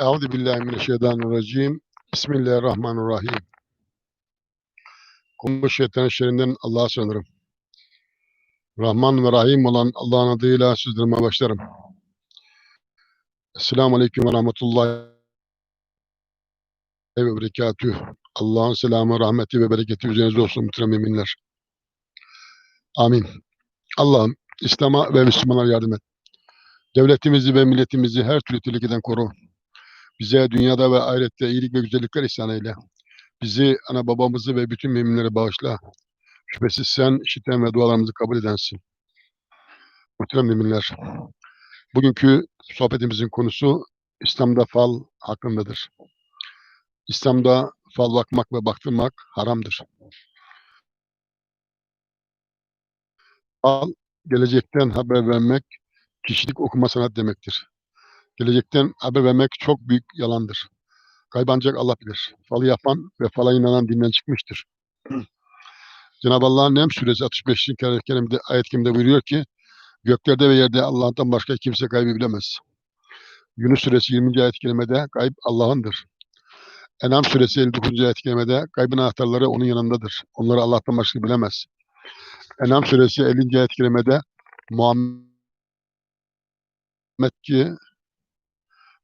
Euzu billahi mineşşeytanirracim. Bismillahirrahmanirrahim. Kum şeytan şerrinden Allah'a sığınırım. Rahman ve Rahim olan Allah'ın adıyla sözlerime başlarım. Esselamu Aleyküm ve Rahmetullahi ve Berekatüh. Allah'ın selamı, rahmeti ve bereketi üzerinize olsun muhterem müminler. Amin. Allah'ım İslam'a ve Müslümanlara yardım et. Devletimizi ve milletimizi her türlü tehlikeden koru. Bize dünyada ve ahirette iyilik ve güzellikler ihsan eyle. Bizi, ana babamızı ve bütün müminleri bağışla. Şüphesiz sen işiten ve dualarımızı kabul edensin. Muhterem müminler, bugünkü sohbetimizin konusu İslam'da fal hakkındadır. İslam'da fal bakmak ve baktırmak haramdır. Fal, gelecekten haber vermek, kişilik okuma sanat demektir. Gelecekten haber vermek çok büyük yalandır. Gaybı ancak Allah bilir. Falı yapan ve fala inanan dinden çıkmıştır. Cenab-ı Allah'ın Nem suresi 65. kerimde, ayet kerimde buyuruyor ki göklerde ve yerde Allah'tan başka kimse gaybı bilemez. Yunus suresi 20. ayet kerimede gayb Allah'ındır. Enam suresi 59. ayet kerimede gaybın anahtarları onun yanındadır. Onları Allah'tan başka bilemez. Enam suresi 50. ayet kerimede Muhammed ki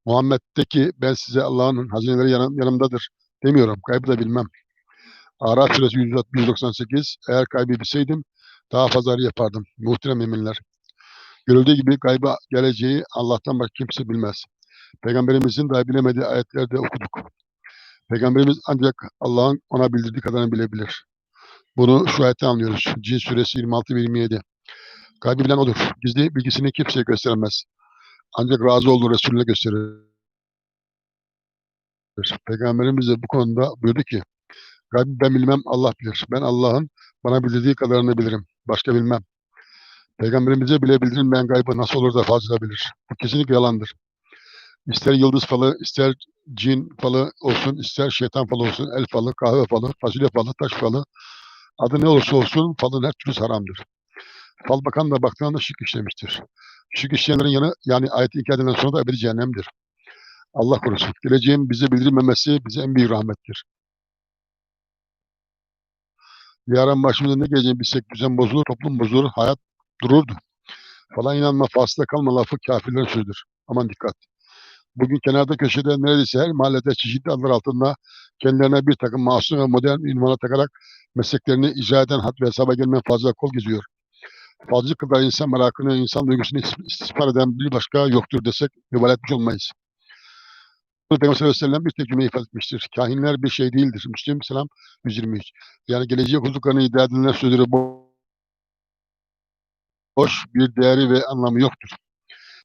Muhammed'deki ben size Allah'ın hazineleri yanım, yanımdadır demiyorum. Kaybı da bilmem. Araf suresi 198 eğer kaybı bilseydim daha fazla yapardım. Muhterem eminler. Görüldüğü gibi gayba geleceği Allah'tan başka kimse bilmez. Peygamberimizin dahi bilemediği ayetlerde okuduk. Peygamberimiz ancak Allah'ın ona bildirdiği kadarını bilebilir. Bunu şu ayette anlıyoruz. Cin suresi 26 ve 27. Gaybı bilen odur. Gizli bilgisini kimseye gösteremez. Ancak razı olduğu Resulüne gösterir. Peygamberimiz de bu konuda buyurdu ki, Gaybı ben bilmem Allah bilir. Ben Allah'ın bana bildirdiği kadarını bilirim. Başka bilmem. Peygamberimize bile bildirilmeyen gaybı nasıl olur da fazla bilir. Bu kesinlikle yalandır. İster yıldız falı, ister cin falı olsun, ister şeytan falı olsun, el falı, kahve falı, fasulye falı, taş falı, adı ne olursa olsun falın her türlüsü haramdır. Fal bakan da baktığında şirk işlemiştir. Şirk işleyenlerin yanı yani ayet inkar sonra da ebedi cehennemdir. Allah korusun. Geleceğin bize bildirilmemesi bize en büyük rahmettir. Yarın başımıza ne geleceğini bilsek düzen bozulur, toplum bozulur, hayat dururdu. Falan inanma, fasla kalma lafı kafirlerin sözüdür. Aman dikkat. Bugün kenarda köşede neredeyse her mahallede çeşitli adlar altında kendilerine bir takım masum ve modern ünvana takarak mesleklerini icra eden hat ve hesaba gelmeyen fazla kol geziyor. Fazla kadar insan merakını, insan duygusunu istismar eden bir başka yoktur desek mübalağa etmiş olmayız. Peygamber sallallahu aleyhi ve bir tek cümle ifade etmiştir. Kahinler bir şey değildir. Müslim selam 123. Yani geleceğe huzurlarını iddia edilen sözleri bo- boş bir değeri ve anlamı yoktur.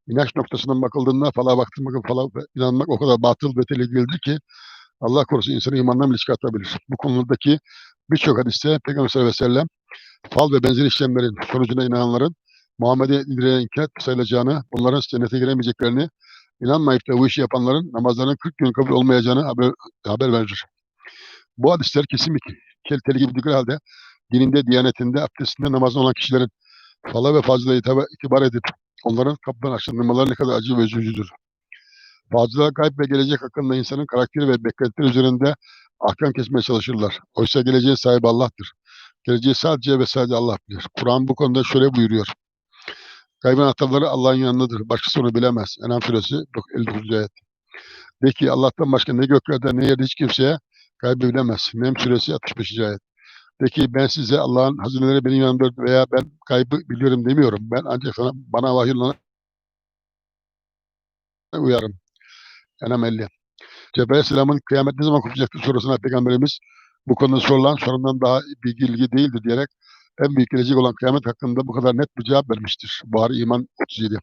İnanç noktasından bakıldığında fala baktırmak, fala inanmak o kadar batıl ve tehlikelidir ki Allah korusun insanı imandan bile çıkartabilir. Bu konudaki birçok hadiste Peygamber sallallahu aleyhi ve sellem fal ve benzeri işlemlerin sonucuna inananların Muhammed'e indirilen inkar sayılacağını, bunların cennete giremeyeceklerini, inanmayıp da bu işi yapanların namazlarının 40 gün kabul olmayacağını haber, haber verir. Bu hadisler kesin bir tehlikeli gibi halde dininde, diyanetinde, abdestinde, namazda olan kişilerin fala ve fazla itibar edip onların kapıdan açılmaları ne kadar acı ve üzücüdür. Fazla gayb ve gelecek hakkında insanın karakteri ve beklentileri üzerinde ahkam kesmeye çalışırlar. Oysa geleceğin sahibi Allah'tır. Geleceği sadece ve sadece Allah bilir. Kur'an bu konuda şöyle buyuruyor. Gaybın anahtarları Allah'ın yanındadır. Başkası onu bilemez. Enam suresi 59. ayet. De ki Allah'tan başka ne göklerde ne yerde hiç kimseye gaybı bilemez. Nem suresi 65. ayet. De ki ben size Allah'ın hazineleri benim yanımda veya ben gaybı biliyorum demiyorum. Ben ancak sana bana vahiy uyarım. Enam 50. Cebrail Aleyhisselam'ın kıyamet ne zaman kopacaktır sorusuna Peygamberimiz bu konuda sorulan sorundan daha bilgi ilgi değildir diyerek en büyük gelecek olan kıyamet hakkında bu kadar net bir cevap vermiştir. Buhari İman 37.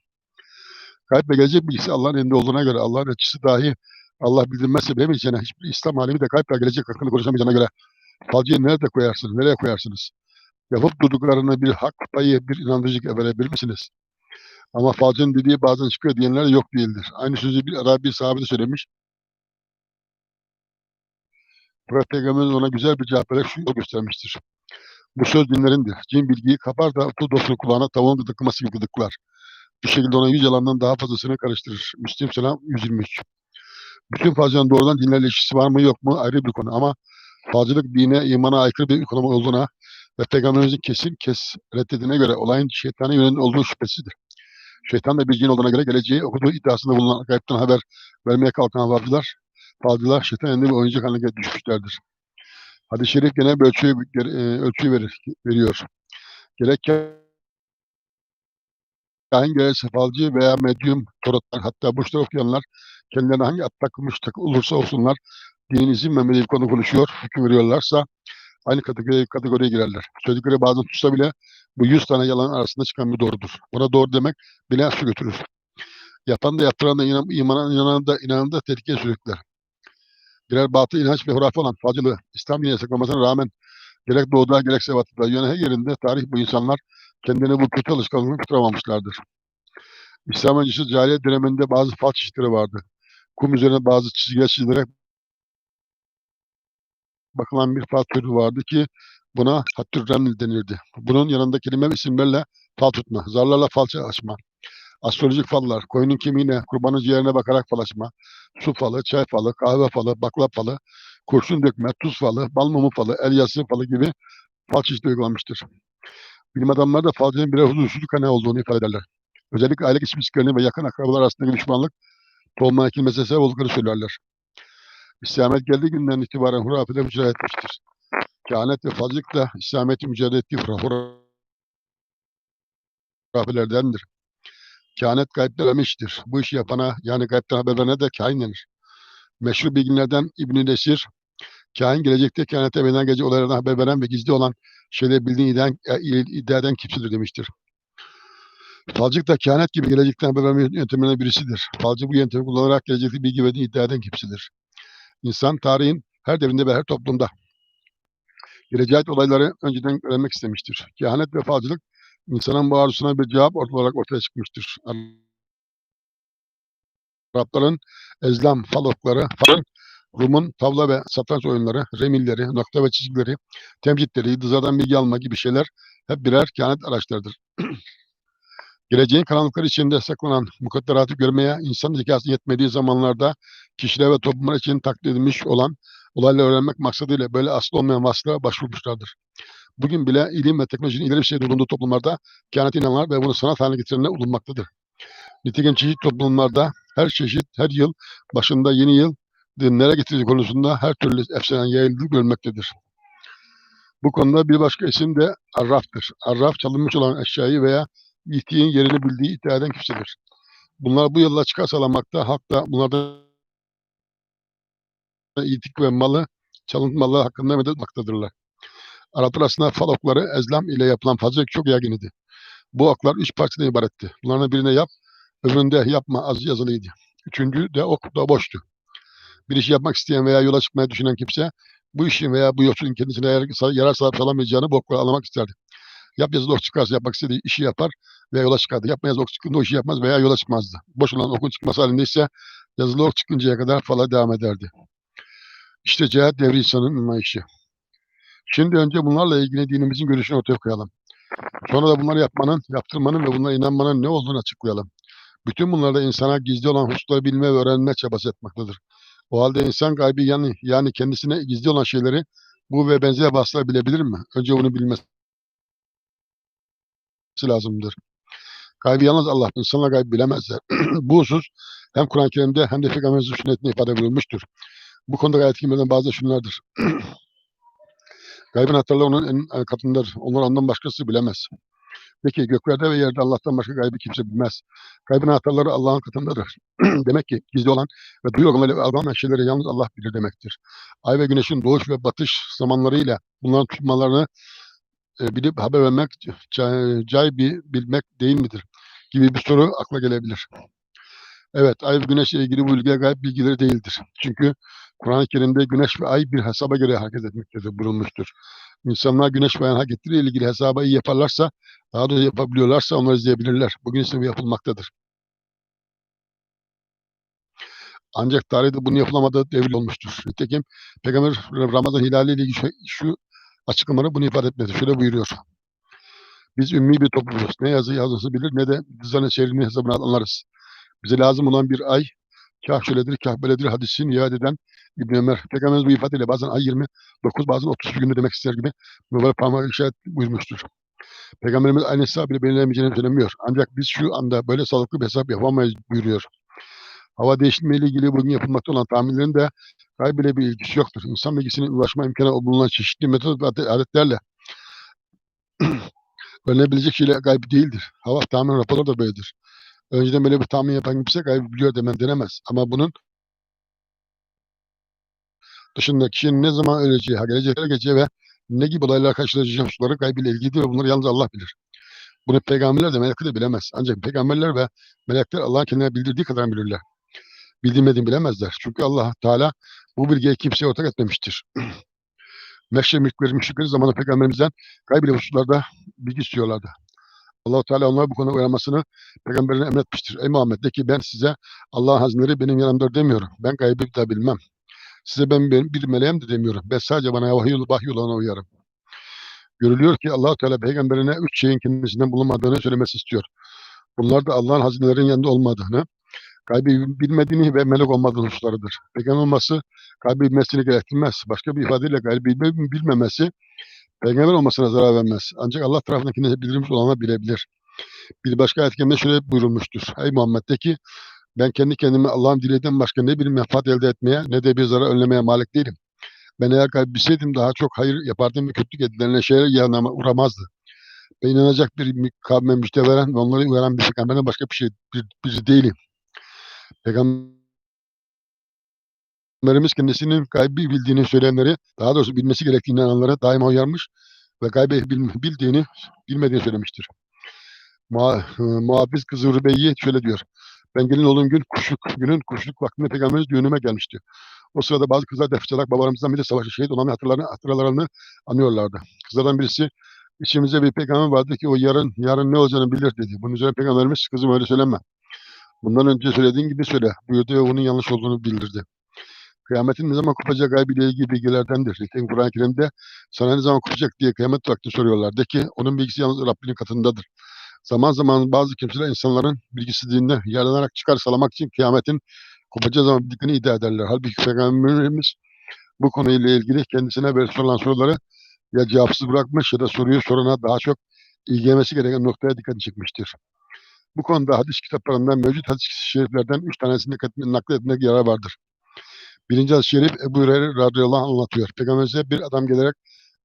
Gayb ve gelecek bilgisi Allah'ın elinde olduğuna göre Allah'ın elçisi dahi Allah bildirmezse bilemeyeceğine hiçbir İslam alemi de gayb ve gelecek hakkında konuşamayacağına göre falcıyı nerede koyarsınız, nereye koyarsınız? Yapıp durduklarını bir hak payı, bir inandırıcılık verebilir misiniz? Ama falcının dediği bazen çıkıyor diyenler yok değildir. Aynı sözü bir Arabi sahabe de söylemiş. Fakat Peygamberimiz ona güzel bir cevap vererek şu yol göstermiştir. Bu söz dinlerindir. Cin bilgiyi kapar da tu dostun kulağına tavuğun gıdıklaması gibi gıdıklar. Bu şekilde ona yüz yalandan daha fazlasını karıştırır. Müslim selam 123. Bütün falcının doğrudan dinlerle ilişkisi var mı yok mu ayrı bir konu ama falcılık dine, imana aykırı bir konu olduğuna ve peygamberimizin kesin kes reddediğine göre olayın şeytana yönelik olduğu şüphesizdir. Şeytan da bir cin olduğuna göre geleceği okuduğu iddiasında bulunan gaybden haber vermeye kalkan falcılar, falcılar şeytan elinde bir oyuncak haline düşmüşlerdir. Hadis-i şerif gene bir ölçüyü, e, ölçüyü verir, veriyor. Gerek kahin gerekse falcı veya medyum torotlar hatta burçlar okuyanlar kendilerine hangi at takılmış takı olursa olsunlar dinin izin vermediği konu konuşuyor, hüküm veriyorlarsa aynı kategoriye, kategoriye girerler. Söyledikleri bazen tutsa bile bu 100 tane yalan arasında çıkan bir doğrudur. Buna doğru demek bile su götürür. Yapan da yaptıran da inan, imana inanan da inanan da tehlikeye sürükler. Birer batı inanç ve hurafe olan facılığı İslam dini yasaklamasına rağmen gerek doğuda gerekse batıda dünyanın her yerinde tarih bu insanlar kendilerine bu kötü alışkanlığını tutamamışlardır. İslam öncesi cahiliye döneminde bazı fal çeşitleri vardı. Kum üzerine bazı çizgiler çizilerek bakılan bir fal türü vardı ki buna hattür reml denirdi. Bunun yanında kelime isimlerle fal tutma, zarlarla falça açma, astrolojik fallar, koyunun kemiğine, kurbanın ciğerine bakarak fal açma, su falı, çay falı, kahve falı, bakla falı, kurşun dökme, tuz falı, bal mumu falı, el yazısı falı gibi fal çeşitleri uygulanmıştır. Bilim adamları da falcının birer huzursuzluk kaynağı olduğunu ifade ederler. Özellikle aile geçmişliklerini ve yakın akrabalar arasındaki düşmanlık tohumdan ekilmesine sebep olduklarını söylerler. İslamiyet geldiği günden itibaren hurafede mücadele etmiştir. Kehanet ve falcılık da İslamiyet'in mücadele ettiği hurafelerdendir. Kehanet gaybden iştir. Bu işi yapana yani gaybden haber verene de kahin denir. Meşhur bilginlerden İbn-i Nesir, kahin gelecekte kehanete verilen gece olaylardan haber veren ve gizli olan şeyleri bildiğini iddia, iddia eden kimsedir demiştir. Falcılık da kehanet gibi gelecekten haber verme yöntemlerinden birisidir. Falcı bu yöntemi kullanarak gelecekte bilgi verdiğini iddia eden kimsedir. İnsan tarihin her devrinde ve her toplumda geleceğe olayları önceden öğrenmek istemiştir. Kehanet ve falcılık insanın bu arzusuna bir cevap olarak ortaya çıkmıştır. Arapların ezlam, fal okları, falın, Rum'un tavla ve satranç oyunları, remilleri, nokta ve çizgileri, temcitleri, yıldızlardan bilgi alma gibi şeyler hep birer kehanet araçlarıdır. Geleceğin karanlıkları içinde saklanan mukadderatı görmeye insan zekası yetmediği zamanlarda kişiler ve toplumlar için taklit edilmiş olan olayları öğrenmek maksadıyla böyle aslı olmayan vasıflara başvurmuşlardır. Bugün bile ilim ve teknolojinin ileri bir şeyde bulunduğu toplumlarda kehanet inananlar ve bunu sanat haline getirenler bulunmaktadır. Nitekim çeşitli toplumlarda her çeşit, her yıl başında yeni yıl dinlere getirdiği konusunda her türlü efsane yayıldığı görülmektedir. Bu konuda bir başka isim de arraftır. Arraf çalınmış olan eşyayı veya ihtiyin yerini bildiği iddia eden kimsedir. Bunlar bu yolla çıkar sağlamakta, halk da bunlardan itik ve malı, çalıntı malı hakkında medet etmektedırler. Araplar arasında fal okları ezlam ile yapılan fazlalık çok yaygın idi. Bu oklar üç parçadan ibaretti. Bunlardan birine yap, öbüründe yapma az yazılıydı. Üçüncü de ok da boştu. Bir işi yapmak isteyen veya yola çıkmaya düşünen kimse bu işin veya bu yolculuğun kendisine yarar, sağlayıp sağlamayacağını bu okları anlamak isterdi. Yap yazılı ok çıkarsa yapmak istediği işi yapar veya yola çıkardı. Yapma ok çıktığında o işi yapmaz veya yola çıkmazdı. Boş olan okun çıkması halinde ise yazılı ok çıkıncaya kadar fala devam ederdi. İşte cihat devri insanın anlayışı. Şimdi önce bunlarla ilgili dinimizin görüşünü ortaya koyalım. Sonra da bunları yapmanın, yaptırmanın ve bunlara inanmanın ne olduğunu açıklayalım. Bütün bunlarda insana gizli olan hususları bilme ve öğrenme çabası etmektedir. O halde insan gaybi yani, yani kendisine gizli olan şeyleri bu ve benzeri vasıtalar bilebilir mi? Önce bunu bilmesi lazımdır. Gaybi yalnız Allah, insanlar gaybi bilemezler. bu husus hem Kur'an-ı Kerim'de hem de Peygamberimizin sünnetinde ifade buyurmuştur. Bu konuda gayet kimlerden bazı şunlardır. Gaybın hatırları onun en katındadır. Onlar ondan başkası bilemez. Peki göklerde ve yerde Allah'tan başka gaybı kimse bilmez. Gaybın hatırları Allah'ın katındadır. Demek ki gizli olan ve duyu algılanan şeyleri yalnız Allah bilir demektir. Ay ve güneşin doğuş ve batış zamanlarıyla bunların tutmalarını e, bilip haber vermek cay, bir bilmek değil midir? Gibi bir soru akla gelebilir. Evet, ay ve güneşle ilgili bu bilgiler gayb bilgileri değildir. Çünkü Kur'an-ı Kerim'de güneş ve ay bir hesaba göre hareket etmektedir bulunmuştur. İnsanlar güneş ve ayın hareketleriyle ilgili hesabı iyi yaparlarsa, daha da yapabiliyorlarsa onları izleyebilirler. Bugün ise bu yapılmaktadır. Ancak tarihte bunu yapılamadığı devir olmuştur. Nitekim Peygamber Ramazan hilali ile ilgili şu, şu açıklamaları bunu ifade etmedi. Şöyle buyuruyor. Biz ümmi bir toplumuz. Ne yazı yazısı bilir ne de düzene çevirme hesabını anlarız. Bize lazım olan bir ay Kâh şöyledir, kâh böyledir hadisini iade eden İbn Ömer. Peygamberimiz bu ifadeyle bazen ay 29, bazen 30 günü demek ister gibi mübarek parmak işaret buyurmuştur. Peygamberimiz aynı hesabı bile belirlemeyeceğini söylemiyor. Ancak biz şu anda böyle sağlıklı bir hesap yapamayız buyuruyor. Hava değişimiyle ilgili bugün yapılmakta olan tahminlerin de gayb ile bir ilgisi yoktur. İnsan bilgisinin ulaşma imkanı bulunan çeşitli metot ve aletlerle öğrenebilecek şeyler gayb değildir. Hava tahmin raporları da böyledir. Önceden böyle bir tahmin yapan kimse gayb biliyor demem denemez. Ama bunun dışında kişinin ne zaman öleceği, gelecek geleceği ve ne gibi olaylar karşılaşacağı hususları gayb ile ilgilidir ve bunları yalnız Allah bilir. Bunu peygamberler de melekler de bilemez. Ancak peygamberler ve melekler Allah'ın kendine bildirdiği kadar bilirler. Bildirmediğini bilemezler. Çünkü Allah Teala bu bilgiyi kimseye ortak etmemiştir. Meşre mülkleri, müşrikleri zamanında peygamberimizden gaybili hususlarda bilgi istiyorlardı. Allah Teala onlara bu konuda uyarmasını peygamberine emretmiştir. Ey Muhammed de ki ben size Allah'ın hazineleri benim yanımda demiyorum. Ben gaybı da bilmem. Size ben, ben bir meleğim de demiyorum. Ben sadece bana vahiy, vahiy uyarım. Görülüyor ki allah Teala peygamberine üç şeyin kendisinden bulunmadığını söylemesi istiyor. Bunlar da Allah'ın hazinelerin yanında olmadığını, gaybi bilmediğini ve melek olmadığını hususlarıdır. Peygamber olması gaybi bilmesini gerektirmez. Başka bir ifadeyle gaybi bilmemesi peygamber olmasına zarar vermez. Ancak Allah tarafından kendine bildirilmiş olanı bilebilir. Bir başka ayet şöyle buyurulmuştur. Ey Muhammed de ki ben kendi kendime Allah'ın dilediğinden başka ne bir menfaat elde etmeye ne de bir zarar önlemeye malik değilim. Ben eğer kalp bilseydim daha çok hayır yapardım ve kötülük edilenler şeyler yanıma uğramazdı. Ben inanacak bir kavme müjde veren ve onları uyaran bir peygamberden başka bir şey bir, bir değilim. Peygamberimiz kendisinin gaybi bildiğini söyleyenleri, daha doğrusu bilmesi gerektiğini inananlara daima uyarmış ve gaybi bildiğini, bilmediğini söylemiştir. Mu Muhafiz kızı Rübeyye şöyle diyor. Ben gelin olduğum gün kuşluk, günün kuşluk vaktinde Peygamberimiz düğünüme gelmişti. O sırada bazı kızlar defçarak babalarımızdan biri savaşta şehit olan hatırlarını, hatıralarını anıyorlardı. Kızlardan birisi içimizde bir peygamber vardı ki o yarın yarın ne olacağını bilir dedi. Bunun üzerine peygamberimiz kızım öyle söyleme. Bundan önce söylediğin gibi söyle buyurdu ve onun yanlış olduğunu bildirdi. Kıyametin ne zaman kopacağı gaybiyle ilgili bilgilerdendir. Nitekim Kur'an-ı Kerim'de sana ne zaman kopacak diye kıyamet vakti soruyorlar. De ki onun bilgisi yalnız Rabbinin katındadır. Zaman zaman bazı kimseler insanların bilgisizliğinde yaranarak çıkar salamak için kıyametin kopacağı zaman bildiklerini iddia ederler. Halbuki Peygamberimiz bu konuyla ilgili kendisine böyle sorulan soruları ya cevapsız bırakmış ya da soruyu sorana daha çok ilgilenmesi gereken noktaya dikkat çekmiştir. Bu konuda hadis kitaplarından mevcut hadis şeriflerden üç tanesini nakletmek yarar vardır. Birinci hadis-i şerif Ebu Hureyre radıyallahu anh anlatıyor. Peygamberimize bir adam gelerek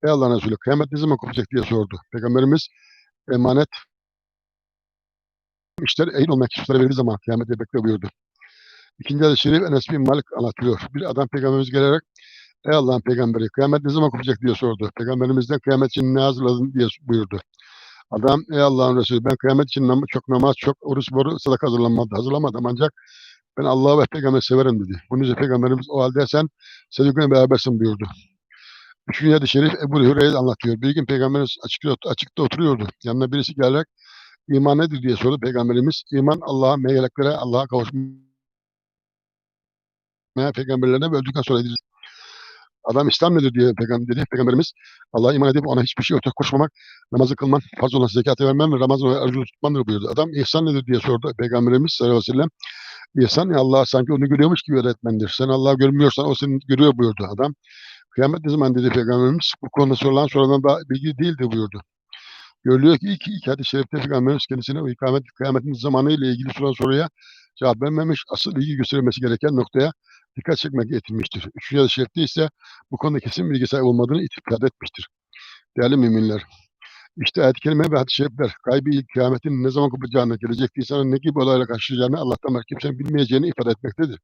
Ey Allah'ın Resulü kıyamet ne zaman kopacak diye sordu. Peygamberimiz emanet işler eğil olmak kişilere verildiği zaman kıyamete bekle buyurdu. İkinci hadis-i şerif Enes bin Malik anlatıyor. Bir adam peygamberimiz gelerek Ey Allah'ın peygamberi kıyamet ne zaman kopacak diye sordu. Peygamberimizden kıyamet için ne hazırladın diye buyurdu. Adam ey Allah'ın Resulü ben kıyamet için nam çok namaz, çok oruç, boru, sadaka hazırlanmadı, hazırlamadım ancak ben Allah'ı ve peygamberi severim dedi. Bunun üzerine peygamberimiz o halde sen sevdiklerine berabersin buyurdu. Üçüncü hadis-i şerif Ebu Hüreyre anlatıyor. Bir gün peygamberimiz açıkta, açıkta oturuyordu. Yanına birisi gelerek iman nedir diye sordu peygamberimiz. İman Allah'a, meleklere, Allah'a kavuşmaya, peygamberlerine ve öldükten sonra edilir. Adam İslam nedir diye peygamber dedi. Peygamberimiz Allah'a iman edip ona hiçbir şey ortak koşmamak, namazı kılman, farz olan zekatı vermen ve Ramazan ve orucu tutmandır buyurdu. Adam ihsan nedir diye sordu. Peygamberimiz sallallahu aleyhi ve sellem İhsan ya Allah sanki onu görüyormuş gibi öğretmendir. Sen Allah'ı görmüyorsan o seni görüyor buyurdu adam. Kıyamet ne zaman dedi Peygamberimiz? Bu konuda sorulan sorulan da bilgi değildi buyurdu. Görülüyor ki iki, iki hadis-i şerifte Peygamberimiz kendisine o ikamet, kıyametin zamanı ile ilgili sorulan soruya cevap vermemiş, asıl ilgi gösterilmesi gereken noktaya dikkat çekmek getirmiştir. Üçüncü hadis-i şerifte ise bu konuda kesin bilgi sahibi olmadığını ifade etmiştir. Değerli müminler, işte ayet-i kerime ve hadis-i şerifler gaybi kıyametin ne zaman kopacağını, gelecek insanın ne gibi olayla karşılayacağını Allah'tan başka kimsenin bilmeyeceğini ifade etmektedir.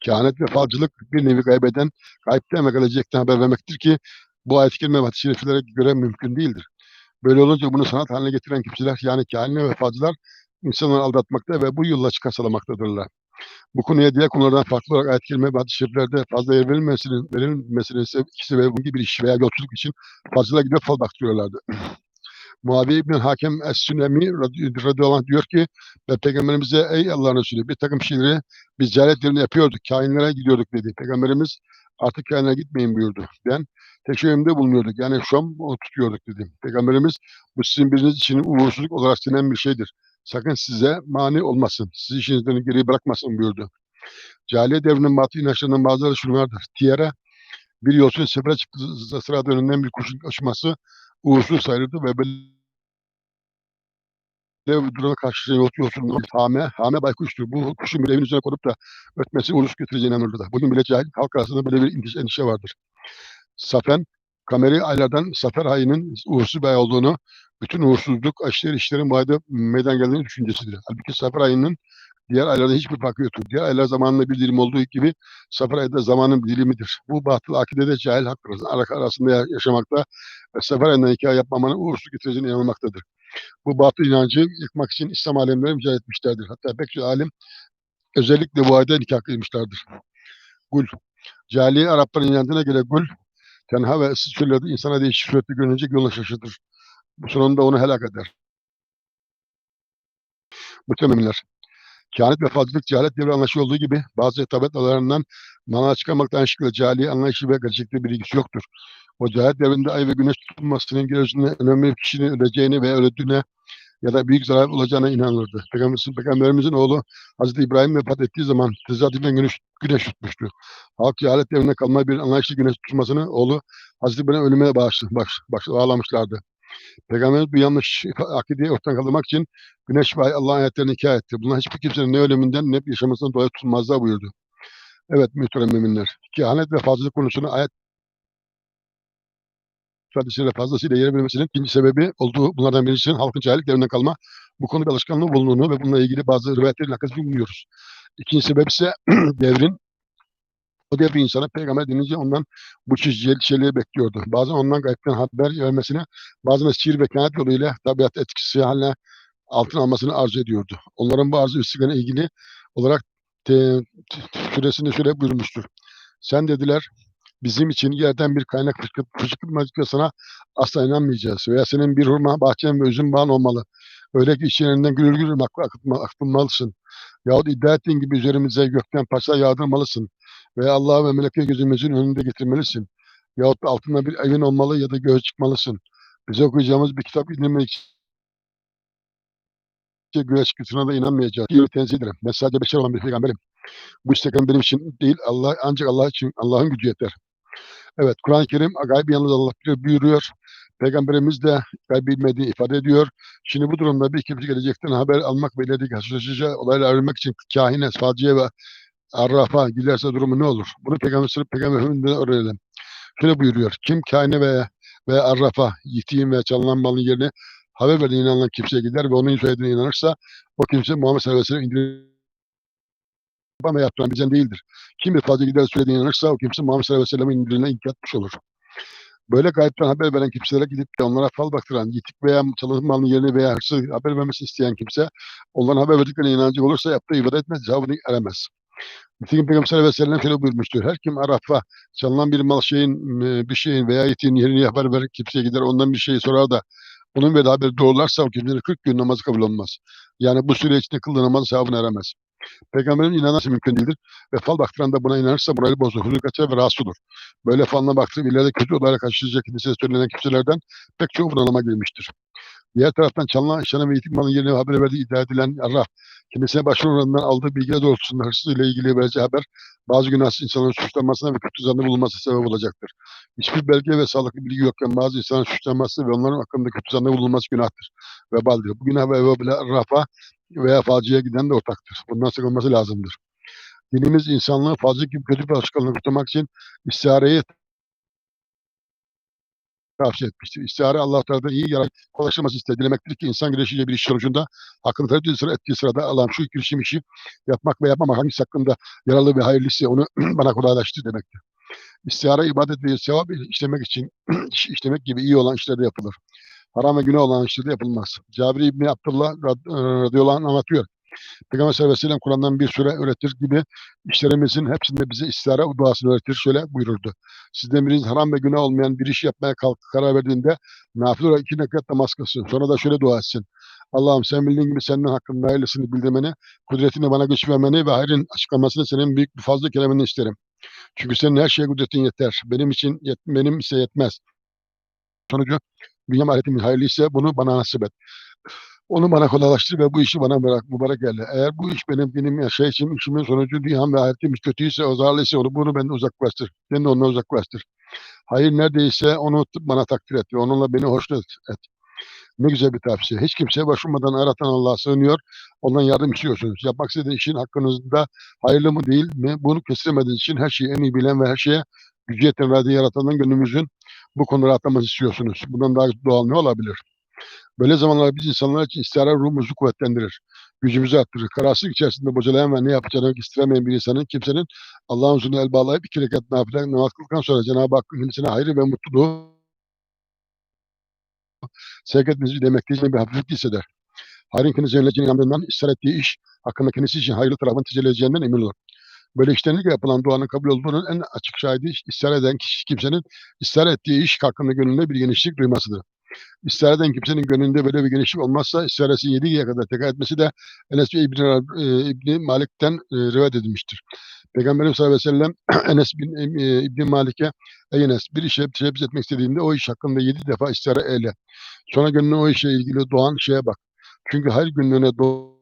Kehanet ve falcılık bir nevi gaybeden, gaybten ve gelecekten haber vermektir ki bu ayet-i ve hadis-i şeriflere göre mümkün değildir. Böyle olunca bunu sanat haline getiren kimseler yani kahinler ve falcılar insanları aldatmakta ve bu yolla çıkar sağlamaktadırlar. Bu konuya diğer konulardan farklı olarak ayet-i kerime ve şeriflerde fazla yer verilmesinin, verilmesinin ise ikisi ve bunun gibi bir iş veya yolculuk için fazla gidip fal baktırıyorlardı. Muaviye İbn Hakem Es-Sünemi radıyallahu diyor ki ve peygamberimize ey Allah'ın Resulü bir takım şeyleri biz cehaletlerini yapıyorduk, kainlere gidiyorduk dedi. Peygamberimiz artık kainlere gitmeyin buyurdu. Ben teşebbümde bulunuyorduk. Yani şam o tutuyorduk dedi. Peygamberimiz bu sizin biriniz için uğursuzluk olarak silinen bir şeydir. Sakın size mani olmasın. Sizi işinizden geri bırakmasın buyurdu. Cahiliye devrinin batı inançlarından bazıları şunlardır. Tiyere bir yolcunun sefere çıktığı sırada önünden bir kuşun uçması uğursuz sayılırdı ve böyle duruma karşı yol, yolcunun hame, hame baykuştur. Bu kuşun bir evin üzerine konup da ötmesi uğursuz getireceğine inanırdı. Bugün bile cahil halk arasında böyle bir endişe vardır. Safen, kameri aylardan Safer ayının uğursuz bir ay olduğunu, bütün uğursuzluk, aşırı işlerin bu ayda meydana geldiğini düşüncesidir. Halbuki Safer ayının diğer aylarda hiçbir farkı yoktur. Diğer aylar zamanında bir dilim olduğu gibi Safer ayı da zamanın bir dilimidir. Bu batıl akidede cahil halk arasında yaşamakta ve Safer ayından iki ay yapmamanın uğursuz getireceğine inanılmaktadır. Bu batıl inancı yıkmak için İslam alemleri mücadele etmişlerdir. Hatta pek çok alim özellikle bu ayda nikah kıymışlardır. Gul. Cahiliye Arapların inandığına göre gul, tenha ve ıssız çöllerde insana değişik surette görünce yoluna şaşırtır. Bu sonunda onu helak eder. Muhtemelenler. Kehanet ve fazlalık cehalet devre anlayışı olduğu gibi bazı tabet alanlarından mana çıkarmaktan şekilde cahiliye anlayışı ve gerçekte bir ilgisi yoktur. O cehalet devrinde ay ve güneş tutulmasının gözünde önemli bir kişinin öleceğini ve öldüğüne ya da büyük zarar olacağına inanılırdı. Peygamberimizin, Peygamberimizin oğlu Hazreti İbrahim vefat ettiği zaman tesadüfen güneş, güneş tutmuştu. Halk cehalet devrinde kalma bir anlayışlı güneş tutmasını oğlu Hazreti İbrahim ölüme bağışlı, baş, baş, bağlamışlardı. Peygamberimiz bu yanlış akideyi ortadan kaldırmak için güneş ve Allah'ın ayetlerini hikaye etti. Bunlar hiçbir kimsenin ne ölümünden ne yaşamasından dolayı tutulmazlar buyurdu. Evet muhterem müminler. Kehanet ve fazlalık konusunu ayet ifadesiyle fazlasıyla yer verilmesinin ikinci sebebi olduğu bunlardan birisinin halkın cahillik devrinden kalma bu konuda alışkanlığı bulunduğunu ve bununla ilgili bazı rivayetlerin arkasını bilmiyoruz. İkinci sebep ise devrin o devrin insanı peygamber denince ondan bu çizgileri şeyleri bekliyordu. Bazen ondan gaybden haber vermesine, bazen sihir ve kehanet yoluyla tabiat etkisi haline altın almasını arzu ediyordu. Onların bu arzu istiklerine ilgili olarak te, te, süresinde şöyle buyurmuştur. Sen dediler bizim için yerden bir kaynak fışkırtmacıkla sana asla inanmayacağız. Veya senin bir hurma bahçen ve üzüm bağın olmalı. Öyle ki içlerinden gülür gülür akıtma, akıtmalısın. Yahut iddia ettiğin gibi üzerimize gökten parçalar yağdırmalısın. Veya Allah'a ve meleke gözümüzün önünde getirmelisin. Yahut da altında bir evin olmalı ya da göğe çıkmalısın. Bize okuyacağımız bir kitap indirmek için güneş kısmına da inanmayacağız. Diyor tenzih ederim. Ben sadece beşer olan bir peygamberim. Bu isteklerim benim için değil, Allah ancak Allah için Allah'ın gücü yeter. Evet, Kur'an-ı Kerim gaybi yalnız Allah buyuruyor. Peygamberimiz de gaybi bilmediği ifade ediyor. Şimdi bu durumda bir kimse gelecekten haber almak ve ilerideki haşhaşıca olayla öğrenmek için kahine, falciye ve arrafa giderse durumu ne olur? Bunu Peygamber Peygamberimizden öğrenelim. Şöyle buyuruyor. Kim kahine ve ve arrafa, yitiğin ve çalınan malın yerine haber verdiğine inanılan kimseye gider ve onun söylediğine inanırsa o kimse Muhammed sallallahu aleyhi ve sellem indirir bana yaptıran bizden değildir. Kim fazla gider söylediğine inanırsa o kimse Muhammed sallallahu aleyhi ve sellem'in indirimine ilk etmiş olur. Böyle gayipten haber veren kimselere gidip de onlara fal baktıran, yitik veya çalışmanın yerini veya hırsız haber vermesi isteyen kimse onların haber verdiklerine inancı olursa yaptığı ibadet etmez, cevabını eremez. Nitekim Peygamber sallallahu aleyhi ve sellem şöyle buyurmuştur. Her kim Araf'a çalınan bir mal şeyin, bir şeyin veya yitin yerini haber verir kimseye gider ondan bir şeyi sorar da onun verdiği haberi doğrularsa o kimsenin 40 gün namazı kabul olmaz. Yani bu süre içinde kıldığı namaz sevabını eremez. Peygamberin inanması mümkün değildir. Ve fal baktıran da buna inanırsa morali bozulur, huzur kaçar ve rahatsız olur. Böyle falına baktırıp ileride kötü olayla karşılaşacak kimseye söylenen kimselerden pek çok bunalıma girmiştir. Diğer taraftan çalınan işlenen ve yitik malın yerine haber verdiği iddia edilen Allah, kendisine başvurulandan aldığı bilgiler doğrultusunda hırsız ile ilgili vereceği haber, bazı günahsız insanların suçlanmasına ve kötü zanlı bulunması sebep olacaktır. Hiçbir belge ve sağlıklı bilgi yokken bazı insanların suçlanması ve onların hakkında kötü zanlı bulunması günahtır. Vebaldir. Bu günah ve vebaldir. Rafa veya faciye giden de ortaktır. Bundan sıkılması lazımdır. Dinimiz insanlığı fazla gibi kötü bir alışkanlığı kurtarmak için istihareyi tavsiye etmiştir. İstihare Allah Teala'dan iyi yarar kolaylaştırması ister. Dilemektir ki insan girişiyle bir iş sonucunda hakkını tereddüt sıra ettiği sırada Allah'ım şu girişim işi yapmak ve yapmamak hangisi hakkında yararlı ve hayırlısı onu bana kolaylaştır demektir. İstihare ibadet ve sevap işlemek için işlemek gibi iyi olan işlerde yapılır. Haram ve günah olan işlerde yapılmaz. Cabir İbni Abdullah radıyallahu anh anlatıyor. Peygamber sallallahu aleyhi ve Kur'an'dan bir süre öğretir gibi işlerimizin hepsinde bize istihara duasını öğretir. Şöyle buyururdu. Sizden biriniz haram ve günah olmayan bir iş yapmaya kalk, karar verdiğinde nafile olarak iki rekat namaz kılsın. Sonra da şöyle dua etsin. Allah'ım sen bildiğin gibi senin hakkında hayırlısını bildirmeni, kudretini bana güç vermeni ve hayrın açıklamasını senin büyük bir fazla kelamını isterim. Çünkü senin her şeye kudretin yeter. Benim için yet, benim ise yetmez. Sonucu dünya ahiretimin hayırlı ise bunu bana nasip et. Onu bana kolaylaştır ve bu işi bana bırak mübarek eyle. Eğer bu iş benim benim yaşayışım, işimin sonucu dünyam ve hayatım kötüyse, o zararlıysa onu bunu benden uzaklaştır. Beni de ondan uzaklaştır. Hayır neredeyse onu bana takdir et ve onunla beni hoşnut et. Ne güzel bir tavsiye. Hiç kimseye başvurmadan aratan Allah'a sığınıyor. Ondan yardım istiyorsunuz. Yapmak istediğiniz işin hakkınızda hayırlı mı değil mi? Bunu kestiremediğiniz için her şeyi en iyi bilen ve her şeye gücü yeten verdiği yaratanın gönlümüzün bu konuda rahatlaması istiyorsunuz. Bundan daha doğal ne olabilir? Böyle zamanlar biz insanlar için istihara ruhumuzu kuvvetlendirir. Gücümüzü arttırır. Kararsızlık içerisinde bocalayan ve ne yapacağını istemeyen bir insanın kimsenin Allah'ın huzuruna el bağlayıp iki rekat nafile namaz kıldıktan sonra Cenab-ı Hakk'ın kendisine hayrı ve mutluluğu sevk etmesi demektir bir hafiflik hisseder. Hayrın kendisi yöneleceğine inandığından ısrar ettiği iş hakkında kendisi için hayırlı tarafın tecelli emin olur. Böyle iştenlikle yapılan duanın kabul olduğunun en açık şahidi ısrar eden kişi, kimsenin ısrar ettiği iş hakkında gönlünde bir genişlik duymasıdır. İstihar eden kimsenin gönlünde böyle bir genişlik olmazsa istiharesi yediye kadar tekrar etmesi de Enes bin İbni, e, İbni Malik'ten e, rivayet edilmiştir. Peygamberimiz sallallahu aleyhi ve sellem Enes bin e, İbni Malik'e Ey Enes bir işe teşebbüs etmek istediğinde o iş hakkında yedi defa istihara eyle. Sonra gönlüne o işe ilgili doğan şeye bak. Çünkü her günlüğüne doğ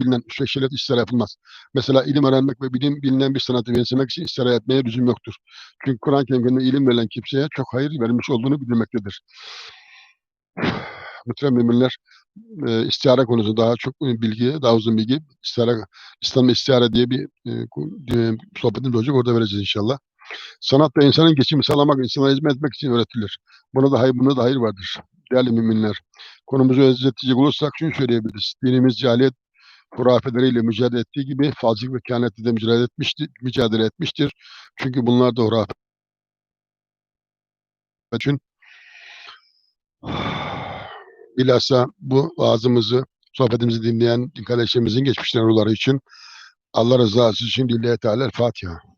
bilinen şeyler istihara yapılmaz. Mesela ilim öğrenmek ve bilim bilinen bir sanatı benimsemek için istihara etmeye lüzum yoktur. Çünkü Kur'an-ı Kerim'de ilim verilen kimseye çok hayır verilmiş olduğunu bilmektedir. Muhterem müminler, e, istihara konusu daha çok bilgi, daha uzun bilgi, istihara, İslam istihara diye bir e, e, sohbetimiz olacak, orada vereceğiz inşallah. Sanat da insanın geçimi sağlamak, insana hizmet etmek için öğretilir. Buna da hayır, buna da hayır vardır. Değerli müminler, konumuzu özetleyecek olursak şunu söyleyebiliriz. Dinimiz cahiliyet hurafeleriyle mücadele ettiği gibi falcılık ve kehanette de mücadele etmiştir. Mücadele etmiştir. Çünkü bunlar da hurafe. için bilhassa bu vaazımızı, sohbetimizi dinleyen kardeşlerimizin geçmişten ruhları için Allah rızası için Lillahi Teala Fatiha.